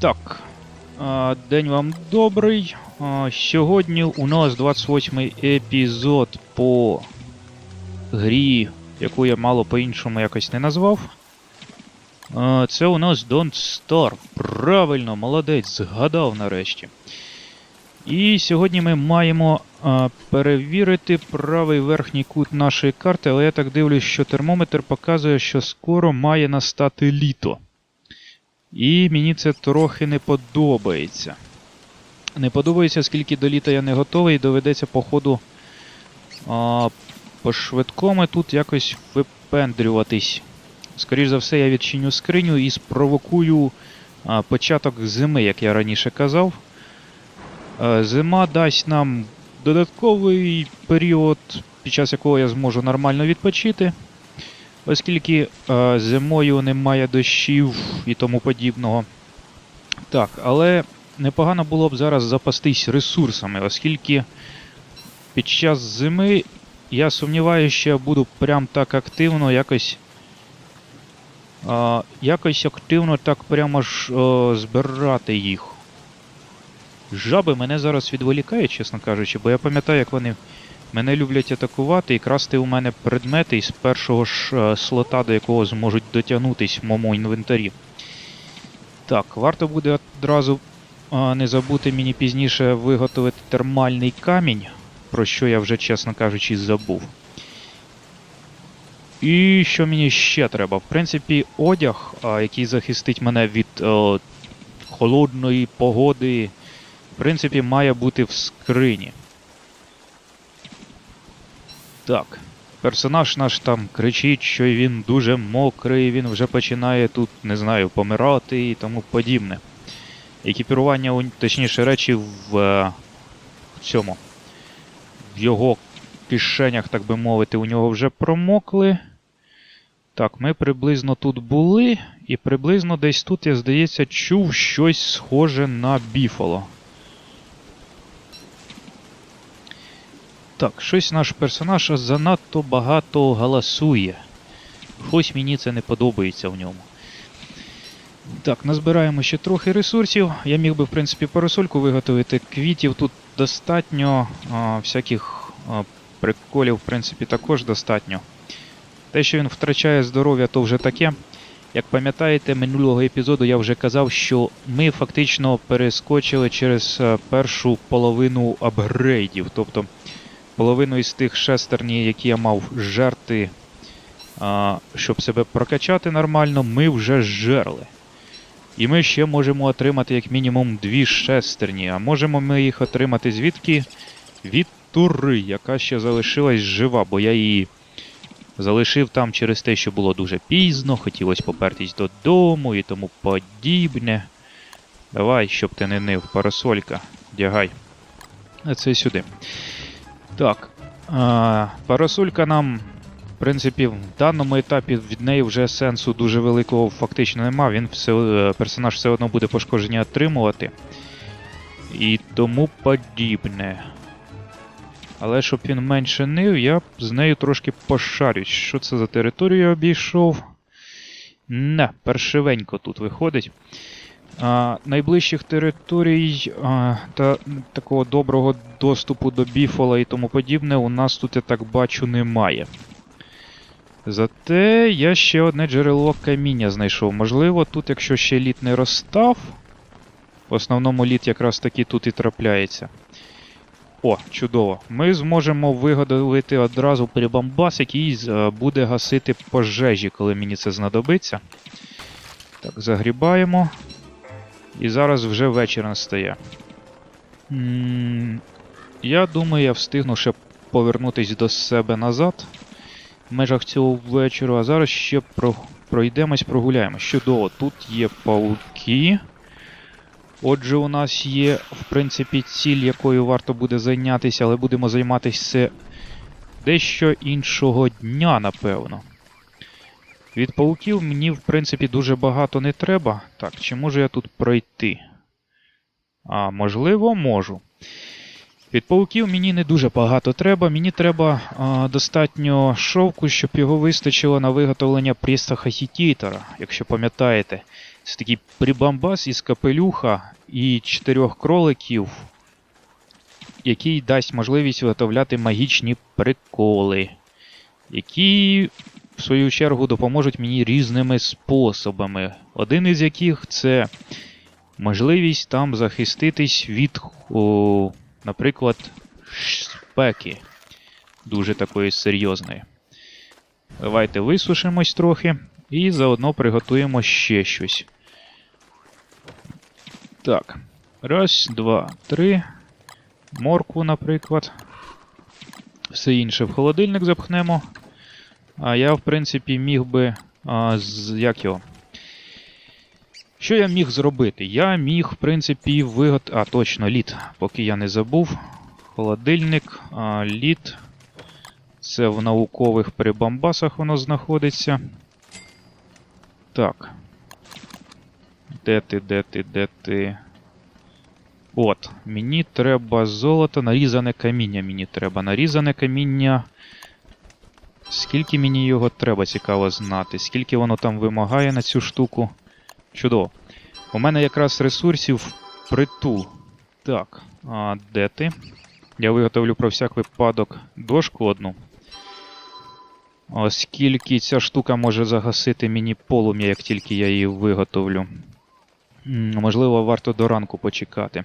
Так. День вам добрий. Сьогодні у нас 28 епізод по грі, яку я мало по-іншому якось не назвав. Це у нас Don't Starve. Правильно, молодець, згадав нарешті. І сьогодні ми маємо перевірити правий верхній кут нашої карти, але я так дивлюсь, що термометр показує, що скоро має настати літо. І мені це трохи не подобається. Не подобається, скільки до літа я не готовий, і доведеться, походу, а, по швидкому тут якось випендрюватись. Скоріше за все, я відчиню скриню і спровокую а, початок зими, як я раніше казав. Е, Зима дасть нам додатковий період, під час якого я зможу нормально відпочити. Оскільки е, зимою немає дощів і тому подібного. Так, але непогано було б зараз запастись ресурсами, оскільки під час зими я сумніваюся, що я буду прям так активно якось. е, якось активно так прямо ж е, збирати їх. Жаби мене зараз відволікають, чесно кажучи, бо я пам'ятаю, як вони мене люблять атакувати і красти у мене предмети із першого ж е, слота, до якого зможуть дотягнутись в моєму інвентарі. Так, варто буде одразу е, не забути мені пізніше виготовити термальний камінь, про що я вже, чесно кажучи, забув. І що мені ще треба? В принципі, одяг, а, який захистить мене від е, холодної погоди, в принципі, має бути в скрині. Так. Персонаж наш там кричить, що він дуже мокрий, він вже починає тут, не знаю, помирати і тому подібне. Екіпірування, точніше речі, в, е, в цьому. В його кишенях, так би мовити, у нього вже промокли. Так, ми приблизно тут були, і приблизно десь тут, я здається, чув щось схоже на біфало. Так, щось наш персонаж занадто багато галасує. Щось мені це не подобається в ньому. Так, назбираємо ще трохи ресурсів. Я міг би, в принципі, парасольку виготовити. Квітів тут достатньо, а, всяких а, приколів, в принципі, також достатньо. Те, що він втрачає здоров'я, то вже таке. Як пам'ятаєте, минулого епізоду я вже казав, що ми фактично перескочили через е, першу половину апгрейдів. Тобто половину із тих шестерні, які я мав жерти, щоб себе прокачати нормально, ми вже жерли. І ми ще можемо отримати як мінімум дві шестерні. А можемо ми їх отримати звідки? Від тури, яка ще залишилась жива, бо я її залишив там через те, що було дуже пізно, хотілося попертись додому і тому подібне. Давай, щоб ти не нив, парасолька, вдягай. А це сюди. Так. А, парасолька нам, в принципі, в даному етапі від неї вже сенсу дуже великого фактично нема. Він все, е, персонаж все одно буде пошкодження отримувати. І тому подібне. Але щоб він менше нив, я з нею трошки пошарюсь. Що це за територію обійшов? Не, першивенько тут виходить. А, найближчих територій а, та такого доброго доступу до біфола і тому подібне у нас тут, я так бачу, немає. Зате я ще одне джерело каміння знайшов. Можливо, тут, якщо ще лід не розстав. В основному лід якраз таки тут і трапляється. О, чудово. Ми зможемо виготовити одразу прибамбас, який е, буде гасити пожежі, коли мені це знадобиться. Так, загрібаємо. І зараз вже вечір настає. М, Я думаю, я встигну ще повернутись до себе назад в межах цього вечора. А зараз ще про... пройдемось, прогуляємось. Чудово, тут є пауки. Отже, у нас є, в принципі, ціль, якою варто буде зайнятися, але будемо займатися дещо іншого дня, напевно. Від пауків мені, в принципі, дуже багато не треба. Так, чи можу я тут пройти? А, можливо, можу. Від пауків мені не дуже багато треба. Мені треба а, достатньо шовку, щоб його вистачило на виготовлення прістаха хітітора, якщо пам'ятаєте. Це такий прибамбас із капелюха і чотирьох кроликів, який дасть можливість виготовляти магічні приколи, які, в свою чергу, допоможуть мені різними способами. Один із яких це можливість там захиститись від, о, наприклад, спеки. Дуже такої серйозної. Давайте висушимось трохи і заодно приготуємо ще щось. Так. Раз, два, три. Моркву, наприклад. Все інше в холодильник запхнемо. А я, в принципі, міг би. А, з, як його? Що я міг зробити? Я міг, в принципі, вигот... А, точно, лід, поки я не забув. Холодильник, а, лід. Це в наукових прибамбасах воно знаходиться. Так. Де ти, де ти, де ти? От, мені треба золото, нарізане каміння мені треба. Нарізане каміння. Скільки мені його треба, цікаво знати. Скільки воно там вимагає на цю штуку. Чудово. У мене якраз ресурсів притул. Так, а де ти? Я виготовлю про всяк випадок дошку одну. Оскільки ця штука може загасити мені полум'я, як тільки я її виготовлю. Можливо, варто до ранку почекати.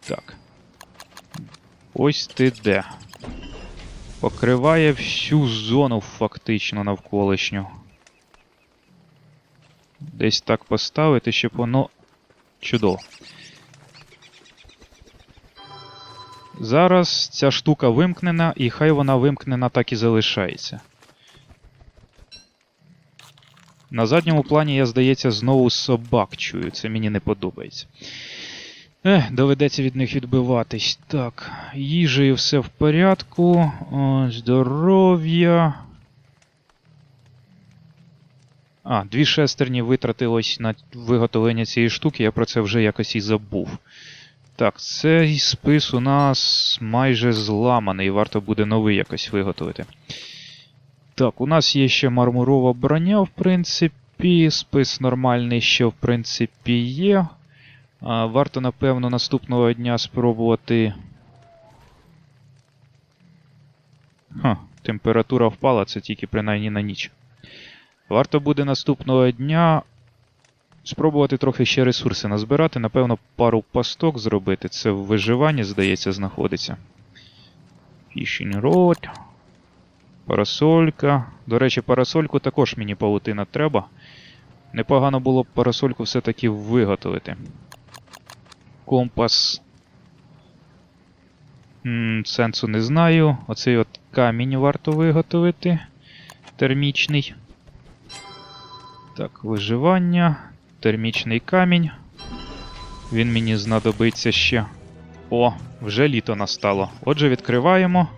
Так. Ось ти де. Покриває всю зону фактично навколишню. Десь так поставити, щоб воно. Чудово. Зараз ця штука вимкнена, і хай вона вимкнена так і залишається. На задньому плані я, здається, знову собак чую. Це мені не подобається. Ех, доведеться від них відбиватись. Так, їжею все в порядку. Здоров'я. А, дві шестерні витратилось на виготовлення цієї штуки, я про це вже якось і забув. Так, цей спис у нас майже зламаний, варто буде новий якось виготовити. Так, у нас є ще мармурова броня, в принципі. Спис нормальний, що в принципі є. Варто, напевно, наступного дня спробувати. Ха, температура впала, це тільки принаймні на ніч. Варто буде наступного дня спробувати трохи ще ресурси назбирати. Напевно, пару пасток зробити. Це в виживанні, здається, знаходиться. Fishing rod. Парасолька. До речі, парасольку також мені павутина треба. Непогано було б парасольку все-таки виготовити. Компас. М, сенсу не знаю. Оцей от камінь варто виготовити. Термічний. Так, виживання. Термічний камінь. Він мені знадобиться ще. О, вже літо настало. Отже, відкриваємо.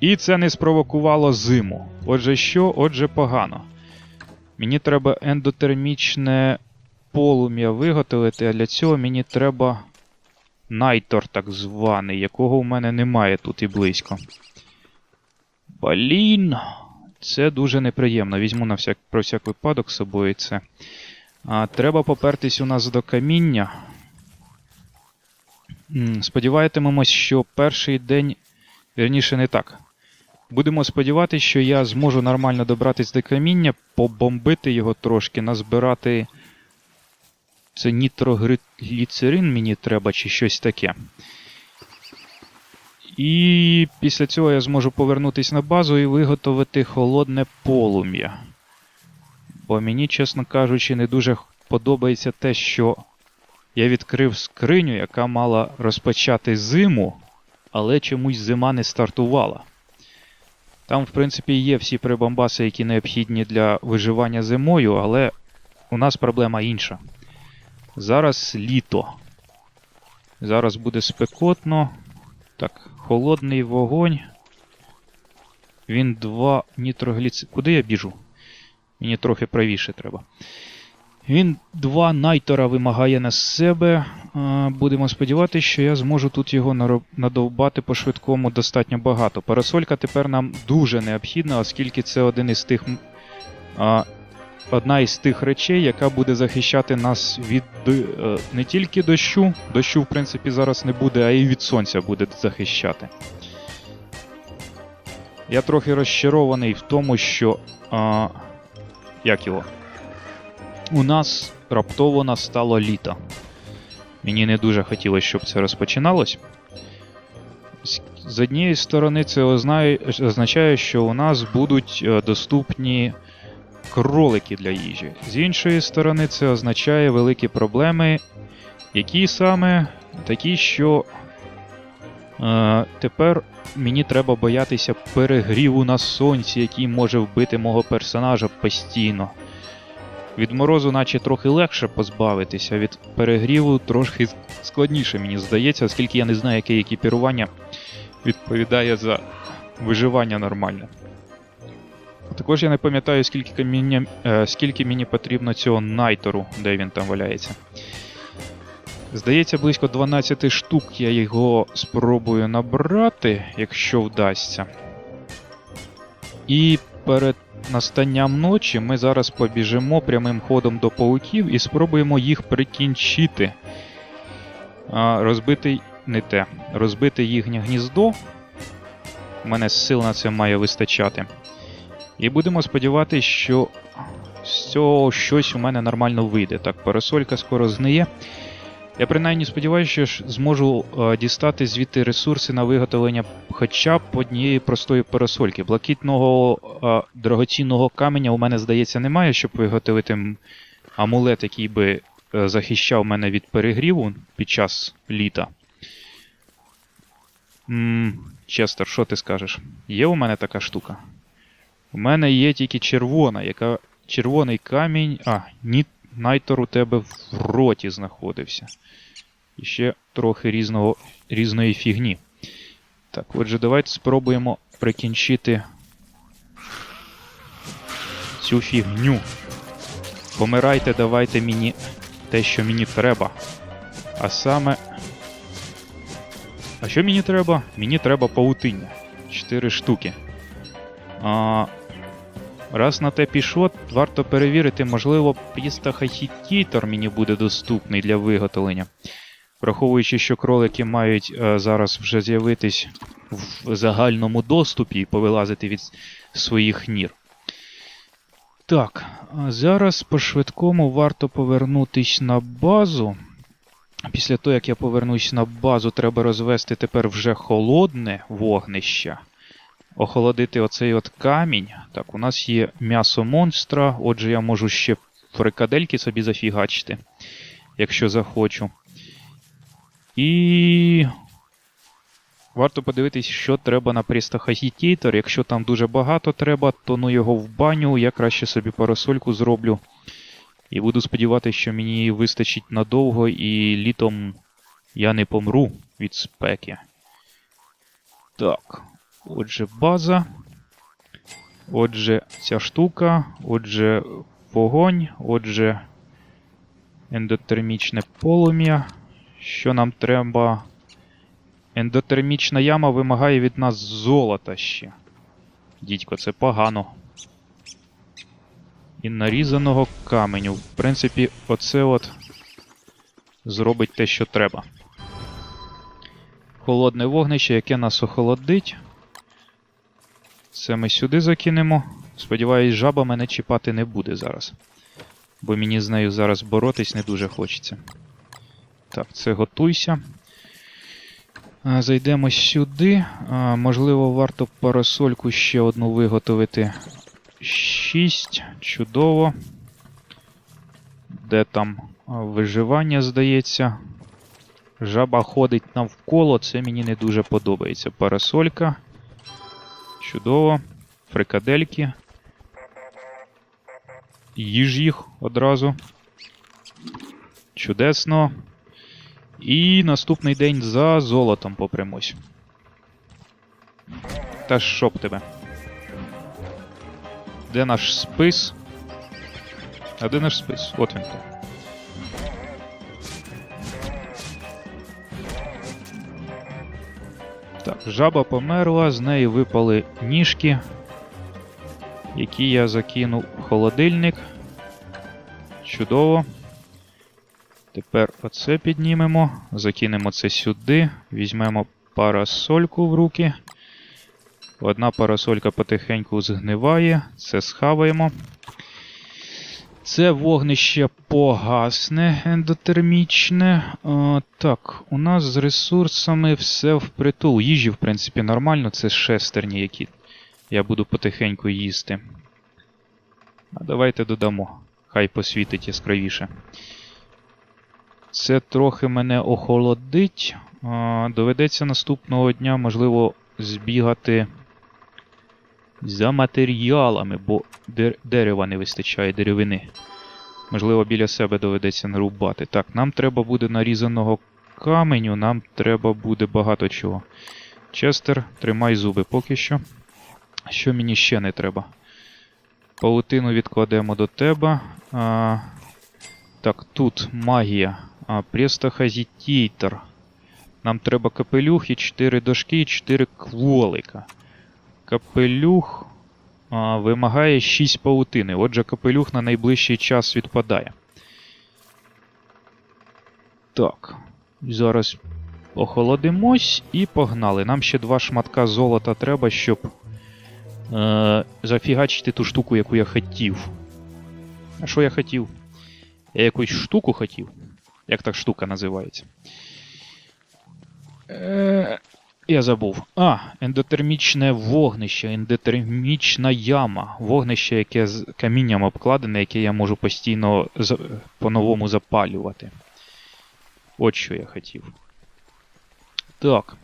І це не спровокувало зиму. Отже, що? Отже, погано. Мені треба ендотермічне полум'я виготовити, а для цього мені треба найтор, так званий, якого в мене немає тут і близько. Блін. Це дуже неприємно. Візьму на всяк, про всяк випадок з собою це. А, Треба попертись у нас до каміння. Сподіватимемось, що перший день. Вірніше, не так. Будемо сподіватися, що я зможу нормально добратись до каміння, побомбити його трошки, назбирати. Це нітрогліцерин мені треба, чи щось таке. І після цього я зможу повернутися на базу і виготовити холодне полум'я. Бо мені, чесно кажучи, не дуже подобається те, що я відкрив скриню, яка мала розпочати зиму, але чомусь зима не стартувала. Там, в принципі, є всі прибамбаси, які необхідні для виживання зимою, але у нас проблема інша. Зараз літо. Зараз буде спекотно. Так, холодний вогонь. Він два нітрогліци... Куди я біжу? Мені трохи правіше треба. Він два найтора вимагає на себе. Будемо сподіватися, що я зможу тут його надовбати по швидкому достатньо багато. Парасолька тепер нам дуже необхідна, оскільки це один із тих одна із тих речей, яка буде захищати нас від е, не тільки дощу, дощу, в принципі, зараз не буде, а й від сонця буде захищати. Я трохи розчарований в тому, що. А, як його? У нас раптово настало літо. Мені не дуже хотілося, щоб це розпочиналось. З- однієї сторони, це означає, що у нас будуть е, доступні кролики для їжі. З іншої сторони, це означає великі проблеми, які саме такі, що е, тепер мені треба боятися перегріву на сонці, який може вбити мого персонажа постійно. Від морозу, наче трохи легше позбавитися, від перегріву трошки складніше, мені здається, оскільки я не знаю, яке екіпірування відповідає за виживання нормальне. Також я не пам'ятаю, скільки, каміння, е, скільки мені потрібно цього найтору, де він там валяється. Здається, близько 12 штук я його спробую набрати, якщо вдасться. І перед настанням ночі ми зараз побіжимо прямим ходом до пауків і спробуємо їх прикінчити. А, розбити не те. Розбити їхнє гніздо. У мене сил на це має вистачати. І будемо сподіватися, що з цього щось у мене нормально вийде. Так, парасолька скоро згниє. Я принаймні сподіваюся, що зможу е, дістати звідти ресурси на виготовлення хоча б однієї простої парасольки. Блакитного е, дорогоцінного каменя у мене, здається, немає, щоб виготовити амулет, який би е, захищав мене від перегріву під час літа. м Честер, що ти скажеш? Є у мене така штука? У мене є тільки червона, яка. Червоний камінь. А, ні, Найтор у тебе в роті знаходився. І ще трохи різного, різної фігні. Так, отже, давайте спробуємо прикінчити цю фігню. Помирайте, давайте мені те, що мені треба. А саме. А що мені треба? Мені треба паутиння. Чотири штуки. А, раз на те пішло, варто перевірити, можливо, пістахахітітор мені буде доступний для виготовлення. Враховуючи, що кролики мають е, зараз вже з'явитись в загальному доступі і повилазити від своїх нір. Так, зараз по-швидкому варто повернутись на базу. Після того, як я повернусь на базу, треба розвести тепер вже холодне вогнище. Охолодити оцей от камінь. Так, у нас є м'ясо монстра, отже, я можу ще фрикадельки собі зафігачити, якщо захочу. І. Варто подивитись, що треба на Престахагітітор. Якщо там дуже багато треба, то ну його в баню, я краще собі парасольку зроблю. І буду сподіватися, що мені вистачить надовго, і літом я не помру від спеки. Так. Отже, база. Отже, ця штука. Отже, вогонь. Отже, ендотермічне полум'я. Що нам треба? Ендотермічна яма вимагає від нас золота ще. Дідько, це погано. І нарізаного каменю. В принципі, оце от зробить те, що треба. Холодне вогнище, яке нас охолодить. Це ми сюди закинемо. Сподіваюсь, жаба мене чіпати не буде зараз. Бо мені з нею зараз боротись не дуже хочеться. Так, це готуйся. Зайдемо сюди. Можливо, варто парасольку ще одну виготовити. 6. Чудово. Де там виживання, здається. Жаба ходить навколо, це мені не дуже подобається. Парасолька. Чудово. Фрикадельки. Їж їх одразу. Чудесно. І наступний день за золотом попремось. Та б тебе? Де наш спис? А де наш спис? От він. Так, жаба померла, з неї випали ніжки. які я закинув в холодильник. Чудово. Тепер оце піднімемо, закинемо це сюди, візьмемо парасольку в руки. Одна парасолька потихеньку згниває, це схаваємо. Це вогнище погасне ендотермічне. Е, так, у нас з ресурсами все впритул. Їжі, в принципі, нормально, це шестерні, які я буду потихеньку їсти. А давайте додамо. Хай посвітить яскравіше. Це трохи мене охолодить. А, доведеться наступного дня, можливо, збігати за матеріалами, бо дер- дерева не вистачає деревини. Можливо, біля себе доведеться нарубати. Так, нам треба буде нарізаного каменю, нам треба буде багато чого. Честер, тримай зуби поки що. Що мені ще не треба? Паутину відкладемо до тебе. А, так, тут магія. А, Престохазітітер. Нам треба капелюх і 4 дошки, і 4 кволика. Капелюх а, вимагає 6 паутини. Отже, капелюх на найближчий час відпадає. Так. Зараз охолодимось і погнали. Нам ще два шматка золота треба, щоб е, зафігачити ту штуку, яку я хотів. А що я хотів? Я якусь штуку хотів. Як так штука називається? Е, я забув. А, ендотермічне вогнище, ендотермічна яма. Вогнище, яке з камінням обкладене, яке я можу постійно по-новому запалювати. От що я хотів. Так.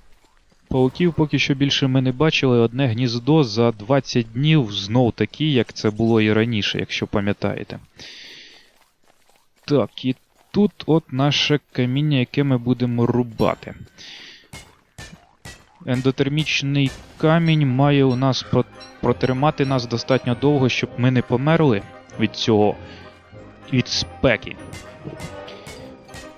Пауків поки що більше ми не бачили. Одне гніздо за 20 днів знов такі, як це було і раніше, якщо пам'ятаєте. Так, і тут от наше каміння, яке ми будемо рубати. Ендотермічний камінь має у нас протримати нас достатньо довго, щоб ми не померли від цього від спеки.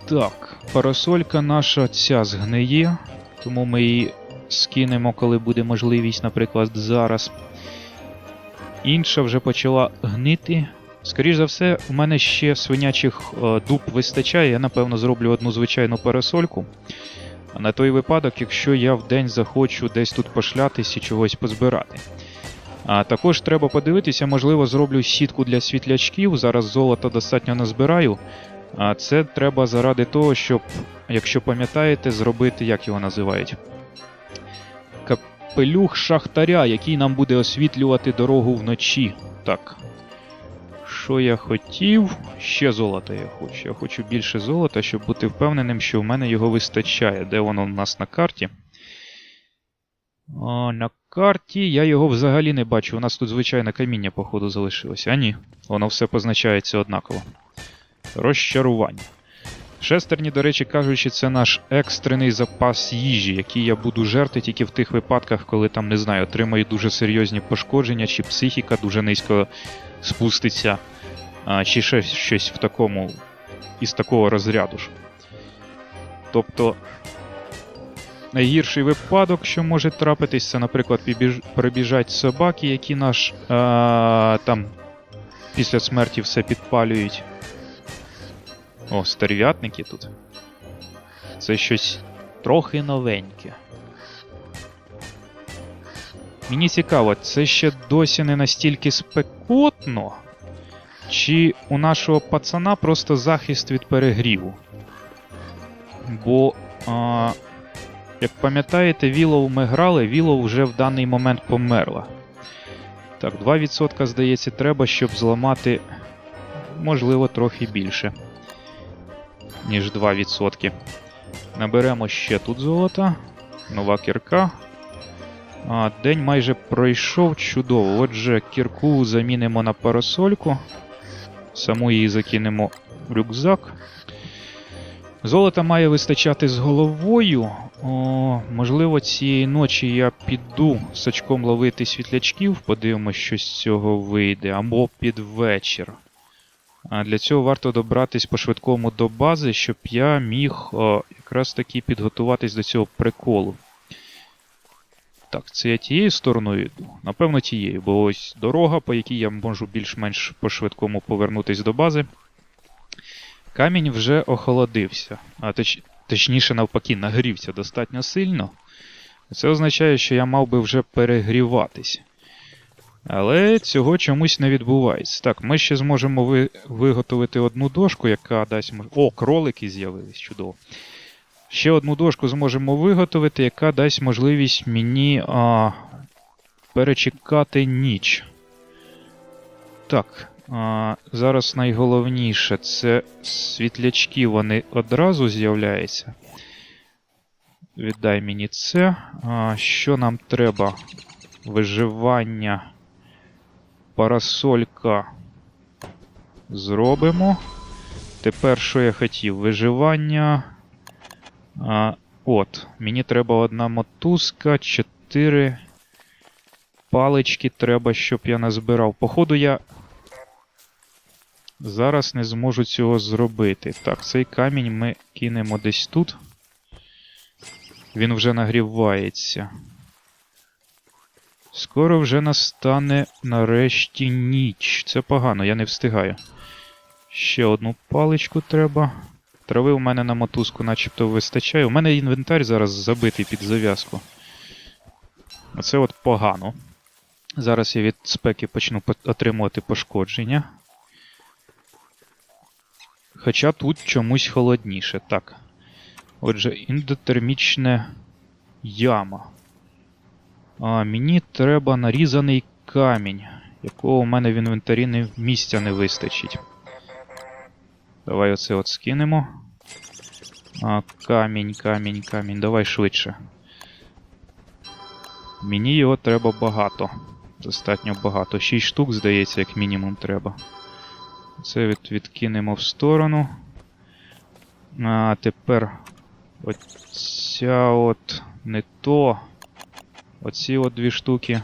Так, парасолька наша ця згниє, тому ми її скинемо, коли буде можливість, наприклад, зараз. Інша вже почала гнити. Скоріше за все, у мене ще свинячих е, дуб вистачає. Я, напевно, зроблю одну звичайну парасольку. На той випадок, якщо я в день захочу десь тут пошлятись і чогось позбирати. А також треба подивитися, можливо, зроблю сітку для світлячків. Зараз золота достатньо назбираю. А це треба заради того, щоб, якщо пам'ятаєте, зробити, як його називають. Капелюх шахтаря, який нам буде освітлювати дорогу вночі. Так. Що я хотів? Ще золота я хочу. Я хочу більше золота, щоб бути впевненим, що в мене його вистачає. Де воно у нас на карті? О, на карті я його взагалі не бачу. У нас тут звичайне каміння, походу, залишилося. А ні, воно все позначається однаково. Розчарування. Шестерні, до речі, кажучи, це наш екстрений запас їжі, який я буду жерти тільки в тих випадках, коли там, не знаю, отримаю дуже серйозні пошкодження, чи психіка дуже низько спуститься, чи ще щось в такому із такого розряду ж. Тобто, найгірший випадок, що може трапитись, це, наприклад, прибіжать собаки, які наш а, там після смерті все підпалюють. О, стерв'ятники тут. Це щось трохи новеньке. Мені цікаво, це ще досі не настільки спекотно, чи у нашого пацана просто захист від перегріву. Бо, а, як пам'ятаєте, Вілоу ми грали, Вілоу вже в даний момент померла. Так, 2% здається, треба, щоб зламати, можливо, трохи більше, ніж 2%. Наберемо ще тут золота. Нова кірка. День майже пройшов чудово. Отже, кірку замінимо на парасольку. Саму її закинемо в рюкзак. Золота має вистачати з головою. О, можливо, цієї ночі я піду сачком ловити світлячків, подивимось, що з цього вийде, або під вечір. А для цього варто добратись по-швидкому до бази, щоб я міг о, якраз таки підготуватись до цього приколу. Так, це я тією стороною йду? Напевно, тією, бо ось дорога, по якій я можу більш-менш по-швидкому повернутись до бази. Камінь вже охолодився, а точ... точніше, навпаки, нагрівся достатньо сильно. Це означає, що я мав би вже перегріватись. Але цього чомусь не відбувається. Так, ми ще зможемо ви... виготовити одну дошку, яка дасть. О, кролики з'явились, чудово. Ще одну дошку зможемо виготовити, яка дасть можливість мені а, перечекати ніч. Так, а, зараз найголовніше це світлячки, вони одразу з'являються. Віддай мені це. А, що нам треба? Виживання. Парасолька. Зробимо. Тепер що я хотів? Виживання. А, от, мені треба одна мотузка, чотири палички треба, щоб я назбирав. Походу, я зараз не зможу цього зробити. Так, цей камінь ми кинемо десь тут. Він вже нагрівається. Скоро вже настане нарешті ніч. Це погано, я не встигаю. Ще одну паличку треба. Трави у мене на мотузку начебто вистачає. У мене інвентар зараз забитий під зав'язку. Оце от погано. Зараз я від спеки почну отримувати пошкодження. Хоча тут чомусь холодніше. Так. Отже, індотермічна яма. А, мені треба нарізаний камінь, якого у мене в інвентарі не, місця не вистачить. Давай оце от скинемо. А, камінь, камінь, камінь. Давай швидше. Мені його треба багато. Достатньо багато. 6 штук, здається, як мінімум треба. Це від, відкинемо в сторону. А тепер оця от не то. Оці от дві штуки.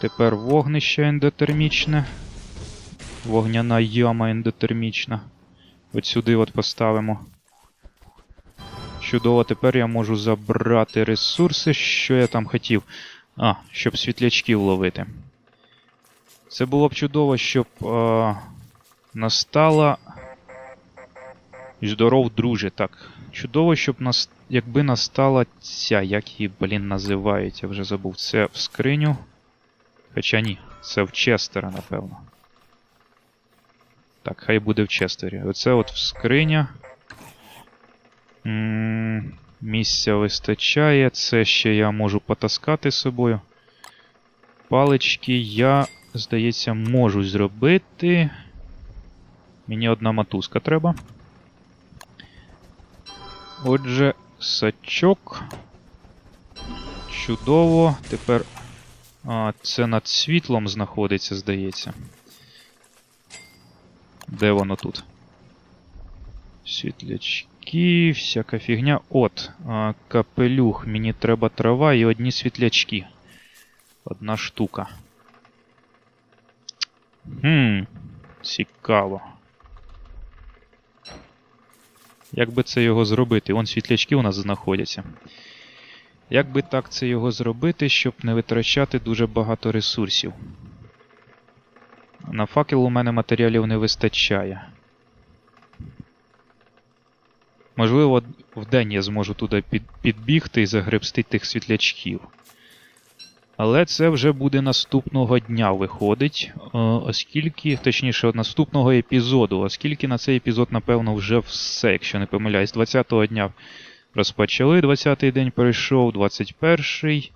Тепер вогнище ендотермічне. Вогняна яма ендотермічна. От сюди от поставимо. Чудово, тепер я можу забрати ресурси, що я там хотів. А, щоб світлячків ловити. Це було б чудово, щоб е, настала. Здоров, друже. Так. Чудово, щоб нас... якби настала ця, як її, блін, називають, я вже забув. Це в скриню. Хоча ні, це в Честера, напевно. Так, хай буде в Честері. Оце от в скриня. М, Місця вистачає. Це ще я можу потаскати з собою. Палички я, здається, можу зробити. Мені одна мотузка треба. Отже, сачок. Чудово. Тепер. А, це над світлом знаходиться, здається. Де воно тут? Світлячки, всяка фігня. От, а, капелюх. Мені треба трава і одні світлячки. Одна штука. Хм, цікаво. Як би це його зробити? Вон світлячки у нас знаходяться. Як би так це його зробити, щоб не витрачати дуже багато ресурсів? На факел у мене матеріалів не вистачає. Можливо, вдень я зможу туди під, підбігти і загребсти тих світлячків. Але це вже буде наступного дня виходить, е, оскільки, точніше, наступного епізоду, оскільки на цей епізод, напевно, вже все, якщо не помиляюсь, 20-го дня розпочали, 20-й день перейшов, 21-й,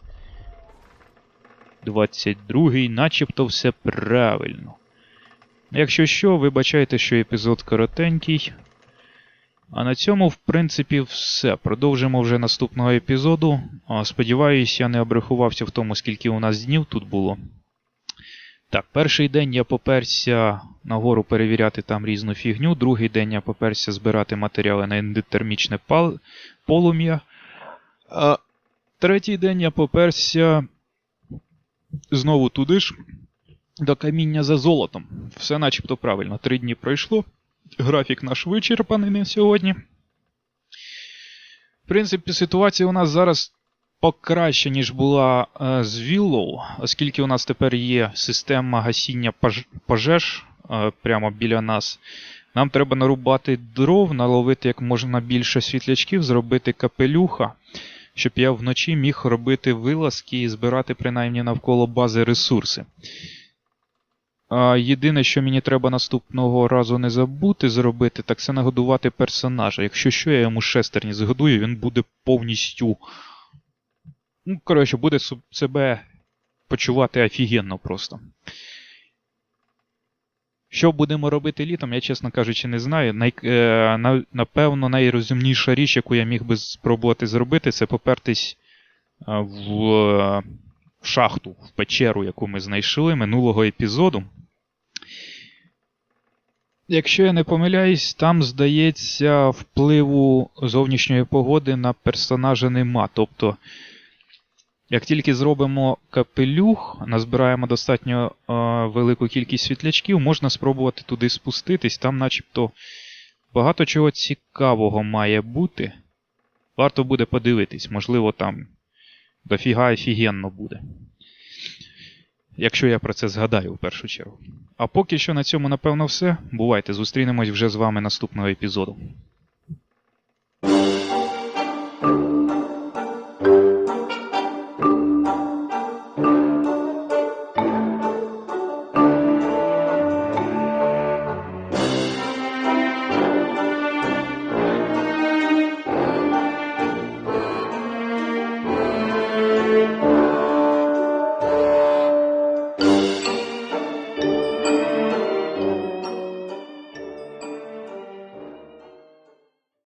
22-й, начебто все правильно. Якщо що, вибачайте, що епізод коротенький. А на цьому, в принципі, все. Продовжимо вже наступного епізоду. Сподіваюсь, я не обрахувався в тому, скільки у нас днів тут було. Так, перший день я поперся нагору перевіряти там різну фігню. Другий день я поперся збирати матеріали на ендотермічне пал... полум'я. А третій день я поперся знову туди ж, до каміння за золотом. Все начебто правильно. Три дні пройшло. Графік наш вичерпаний на сьогодні. В принципі, ситуація у нас зараз покраще, ніж була е, з Willow, оскільки у нас тепер є система гасіння пож- пожеж е, прямо біля нас. Нам треба нарубати дров, наловити як можна більше світлячків, зробити капелюха, щоб я вночі міг робити вилазки і збирати принаймні навколо бази ресурси. А, єдине, що мені треба наступного разу не забути зробити, так це нагодувати персонажа. Якщо що, я йому шестерні згодую, він буде повністю. Ну, коротше, буде себе почувати офігенно просто. Що будемо робити літом, я, чесно кажучи, не знаю. Най, е, на, напевно, найрозумніша річ, яку я міг би спробувати зробити, це попертись е, е, в шахту, в печеру, яку ми знайшли минулого епізоду. Якщо я не помиляюсь, там, здається, впливу зовнішньої погоди на персонажа нема. Тобто, як тільки зробимо капелюх, назбираємо достатньо е, велику кількість світлячків, можна спробувати туди спуститись. Там, начебто, багато чого цікавого має бути. Варто буде подивитись, можливо, там дофіга офігенно буде якщо я про це згадаю в першу чергу. А поки що на цьому, напевно, все. Бувайте, зустрінемось вже з вами наступного епізоду.